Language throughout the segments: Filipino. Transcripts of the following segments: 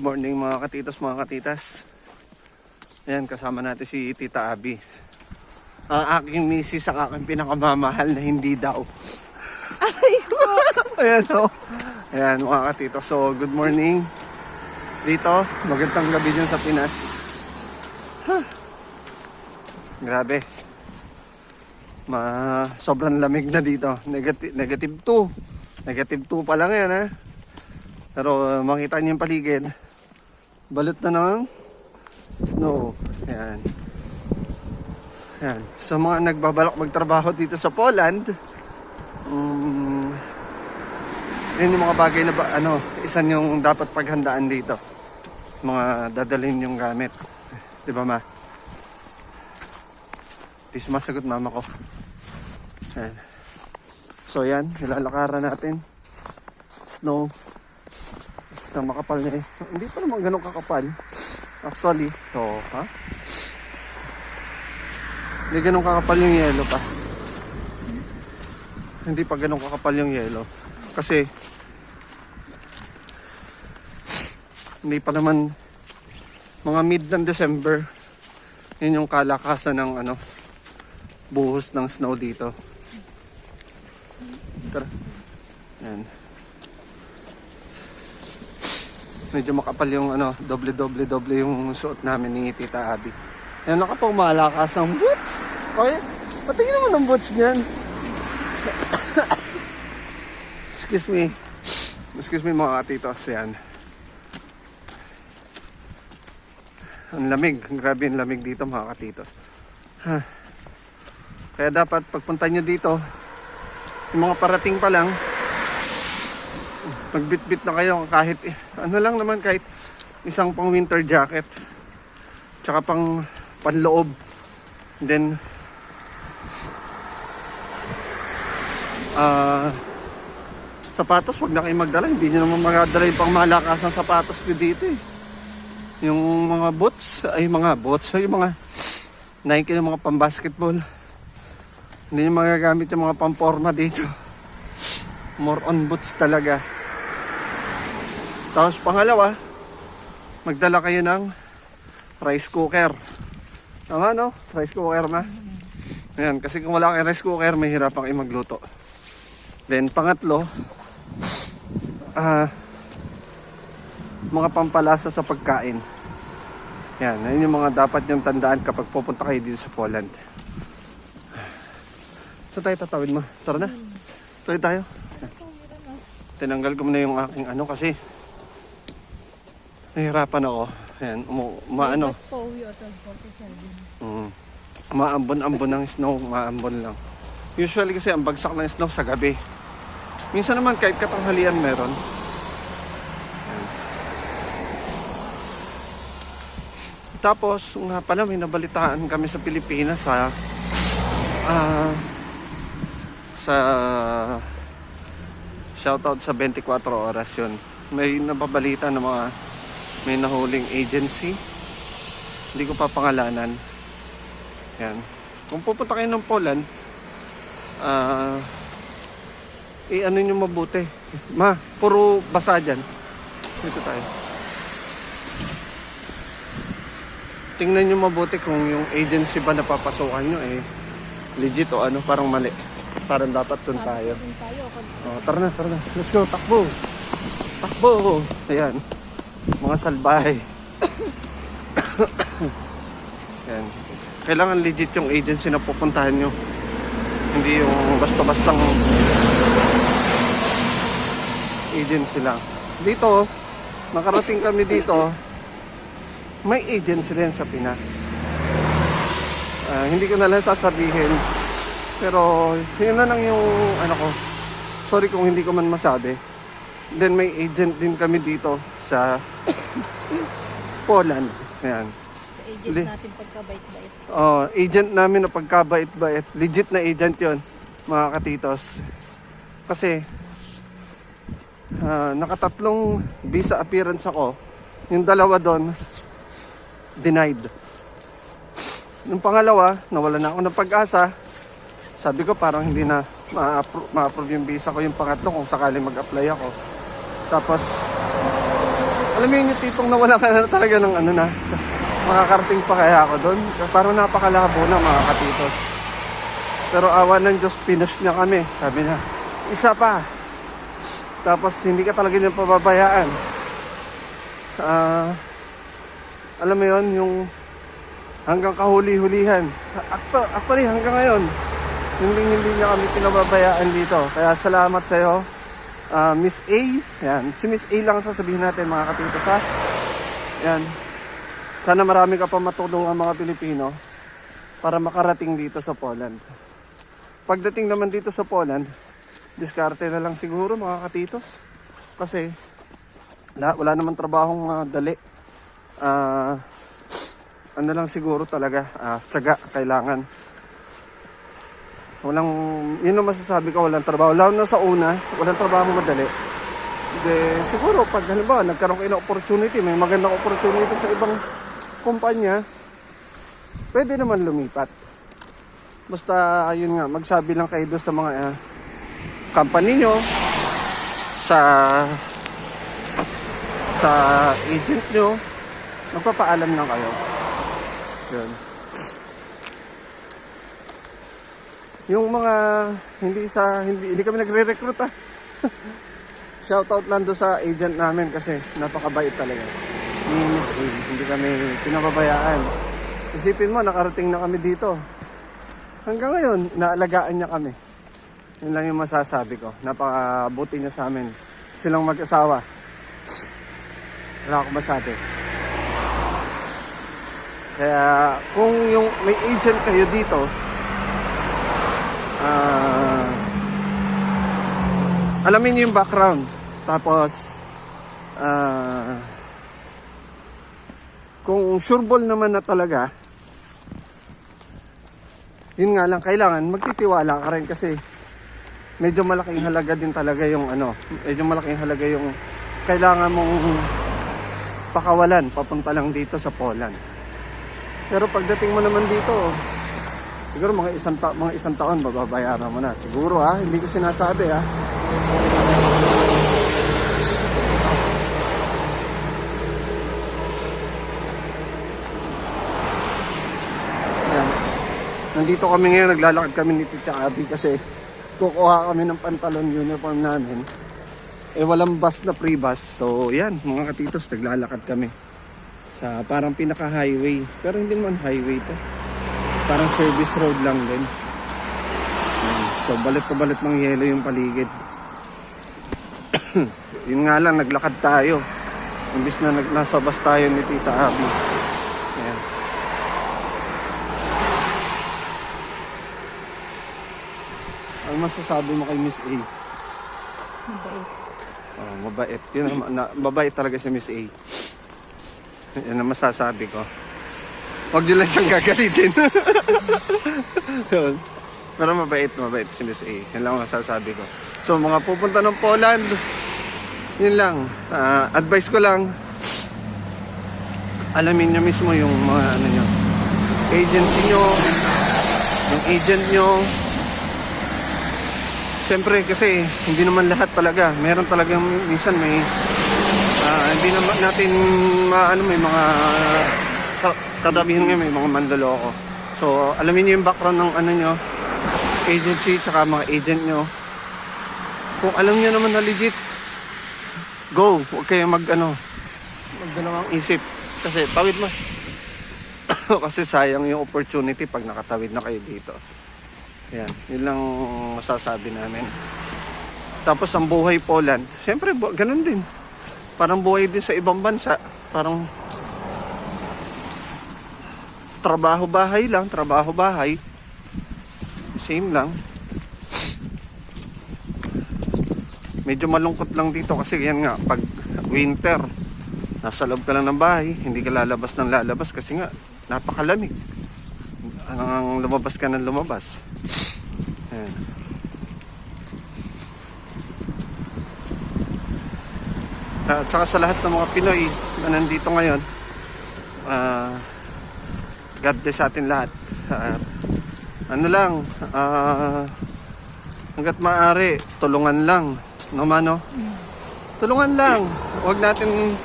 Good morning mga katitos, mga katitas. Ayan, kasama natin si Tita Abby. Ang aking misis ang aking pinakamamahal na hindi daw. Ayan o. Ayan mga katitos. So, good morning. Dito, magandang gabi dyan sa Pinas. Huh. Grabe. Ma, sobrang lamig na dito. Negative, negative 2. Negative 2 pa lang yan ha. Pero uh, makita niyo yung paligid. Balot na ng snow. Ayan. Ayan. Sa mga nagbabalak magtrabaho dito sa Poland, um, yun yung mga bagay na ba, ano, isa yung dapat paghandaan dito. Mga dadalhin yung gamit. Di ba ma? Di sumasagot mama ko. Ayan. So yan, nilalakaran natin. Snow sa makapal na eh. Hindi pa naman ganun kakapal. Actually, so, ha? Hindi ganun kakapal yung yelo pa. Hindi pa ganun kakapal yung yelo. Kasi, hindi pa naman mga mid ng December yun yung kalakasan ng ano buhos ng snow dito. Tara. Yan. Medyo makapal yung ano, doble doble doble yung suot namin ni Tita Abby. Yan nakapang malakas ang boots. Okay? Patingin naman ang boots niyan. Excuse me. Excuse me mga katitos. Yan. Ang lamig. Grabe ang lamig dito mga katitos. Ha. Kaya dapat pagpunta nyo dito, yung mga parating pa lang, magbitbit na kayo kahit ano lang naman kahit isang pang winter jacket. Tsaka pang panloob. Then ah sapatos wag na kayo magdala. Hindi nyo naman magdala yung pang malakas ng sapatos nyo dito eh. Yung mga boots ay mga boots ay yung mga Nike yung mga pang basketball. Hindi nyo magagamit yung mga pang forma dito. More on boots talaga tapos pangalawa, magdala kayo ng rice cooker. Tama no? Rice cooker na. Ayan, kasi kung wala kayong rice cooker, may hirapan kayo magluto. Then pangatlo, ah, mga pampalasa sa pagkain. Yan, yun yung mga dapat yung tandaan kapag pupunta kayo dito sa Poland. So tayo tatawid mo. Tara na. Tuloy tayo. Tinanggal ko muna yung aking ano kasi Nahirapan ako. Ayan, umu, maano. Mas po yung 47. Mm, maambon-ambon ng snow, maambon lang. Usually kasi ang bagsak ng snow sa gabi. Minsan naman kahit katanghalian meron. Ayan. Tapos, nga pala may nabalitaan kami sa Pilipinas sa ah sa shoutout sa 24 oras yun. May nababalita ng mga may nahuling agency. Hindi ko pa pangalanan. Yan. Kung pupunta kayo ng Poland, ah, eh ano nyo mabuti. Ma, puro basa dyan. Dito tayo. Tingnan nyo mabuti kung yung agency ba napapasukan nyo eh legit o ano, parang mali. Parang dapat dun tayo. Tayo. Oh, tara na, tara na. Let's go, takbo. Takbo. Ayan. Mga salbahe. Ayan. Kailangan legit yung agency na pupuntahan nyo. Hindi yung basta-bastang agency lang. Dito, nakarating kami dito, may agency rin sa Pinas. Ah, hindi ko na lang sasabihin. Pero, yun na lang yung, ano ko, sorry kung hindi ko man masabi. Then may agent din kami dito sa Poland. Ayan. Sa agent Li- natin pagkabait-bait. Oh, agent namin na pagkabait-bait. Legit na agent 'yon, mga katitos. Kasi ah, nakatatlong visa appearance ako. Yung dalawa doon denied. Yung pangalawa, nawala na ako ng pag-asa. Sabi ko parang hindi na ma-approve, ma-approve yung visa ko yung pangatlo kung sakaling mag-apply ako. Tapos Alam mo yun yung tipong nawala ka na talaga ng ano na. Makakarating pa kaya ako doon. Parang napakalabo na mga katitos. Pero awa ng Diyos, pinush niya kami. Sabi niya, isa pa. Tapos hindi ka talaga niya pababayaan. Ah, alam mo yon yung hanggang kahuli-hulihan. Acto, actually, hanggang ngayon, hindi, hindi niya kami pinababayaan dito. Kaya salamat sa iyo, ah, Miss A. Yan, si Miss A lang ang sasabihin natin mga katitos ha. Yan. Sana marami ka pa matulong ang mga Pilipino para makarating dito sa Poland. Pagdating naman dito sa Poland, diskarte na lang siguro mga katitos. Kasi wala, wala naman trabahong ah, dali. Ah, ano lang siguro talaga, ah, tsaga kailangan. Walang, yun ang masasabi ko, walang trabaho. Lalo na sa una, walang trabaho madali. De, siguro pag halimbawa nagkaroon kayo ng opportunity, may magandang opportunity sa ibang kumpanya, pwede naman lumipat. Basta yun nga, magsabi lang kayo doon sa mga ah, company nyo, sa sa agent nyo, magpapaalam lang kayo. Yun. Yung mga hindi sa hindi, hindi kami nagre-recruit ah. Shoutout lang do sa agent namin kasi napakabait talaga. Ni Miss A, hindi kami pinababayaan. Isipin mo, nakarating na kami dito. Hanggang ngayon, naalagaan niya kami. Yun lang yung masasabi ko. Napakabuti niya sa amin. Silang mag-asawa. Wala akong masabi. Kaya kung yung may agent kayo dito, alamin niyo yung background. Tapos, ah kung sureball naman na talaga, yun nga lang, kailangan magtitiwala ka rin kasi medyo malaking halaga din talaga yung ano, medyo malaking halaga yung kailangan mong pakawalan papunta lang dito sa Poland. Pero pagdating mo naman dito, siguro mga isang, ta- mga isang taon bababayaran mo na. Siguro ha, hindi ko sinasabi ha. Nandito kami ngayon, naglalakad kami ni Tita Abby kasi kukuha kami ng pantalon uniform namin. Eh walang bus na free bus. So yan, mga katitos, naglalakad kami. Sa parang pinaka-highway. Pero hindi naman highway to. Parang service road lang din. So balit pa balit ng yelo yung paligid. Yun nga lang, naglakad tayo. Imbis na nag nasa bus tayo ni Tita Abby. Ayan. Ano masasabi mo kay Miss A? Mabait. Oh, mabait. Yun, ang- na, mabait talaga si Miss A. Yan ang masasabi ko. Huwag nyo lang siyang gagalitin. Yun. Pero mabait, mabait si Miss A. Yan lang ang masasabi ko. So, mga pupunta ng Poland, yun lang. Ah, advice ko lang, alamin nyo mismo yung mga ano nyo, agency nyo, yung agent nyo, Siyempre kasi hindi naman lahat talaga. Meron talagang minsan may ah, hindi naman natin maano may mga sa kadabihan nga may mga mandoloko. So alamin niyo yung background ng ano nyo, agency tsaka mga agent nyo. Kung alam niyo naman na legit, go. Huwag kayo mag ano, magdalawang isip. Kasi tawid mo. kasi sayang yung opportunity pag nakatawid na kayo dito. Yan, yun lang masasabi namin. Tapos ang buhay Poland, siyempre bu- ganun din. Parang buhay din sa ibang bansa. Parang trabaho bahay lang, trabaho bahay. Same lang. Medyo malungkot lang dito kasi yan nga, pag winter, nasa loob ka lang ng bahay, hindi ka lalabas ng lalabas kasi nga, napakalamig. Ang lumabas ka ng lumabas. Ayan. At saka sa lahat ng mga Pinoy na nandito ngayon, ah God bless sa atin lahat. Ah, ano lang, ah hanggat maaari, tulungan lang. No, mano? Tulungan lang. Huwag natin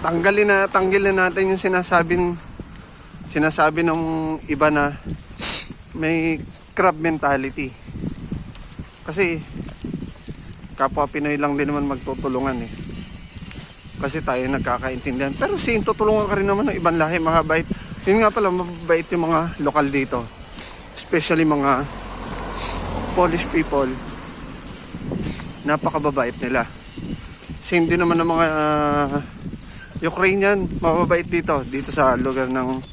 tanggalin na tanggalin natin yung sinasabing sinasabi ng iba na may crab mentality. Kasi kapwa Pinoy lang din naman magtutulungan eh. Kasi tayo nagkakaintindihan. Pero same, tutulungan ka rin naman ng ibang lahi, mababait. Yun nga pala, mababait yung mga lokal dito. Especially mga Polish people. Napakababait nila. Same din naman ng mga ah, Ukrainian, mababait dito. Dito sa lugar ng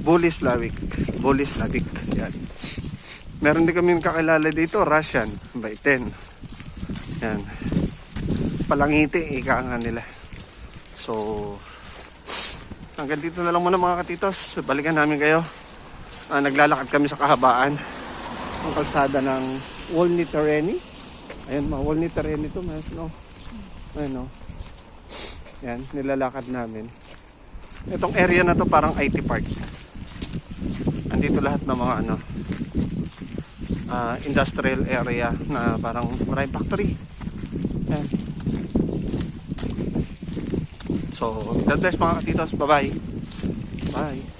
Bolislavik. Bolislavik. Yan. Meron din kami kakilala dito, Russian. Baitin. Yan. Palangiti, ika nga nila. So, hanggang dito na lang muna mga katitos. Balikan namin kayo. Ah, naglalakad kami sa kahabaan ng kalsada ng Wolny Terreni. Ayan, mga Wolny Terreni to, mas no. Ayan, no. Yan, nilalakad namin. Itong area na to parang IT park. Andito lahat ng mga ano, ah, industrial area na parang maraming factory. Yan. So, God bless mga katitos. Bye-bye. Bye.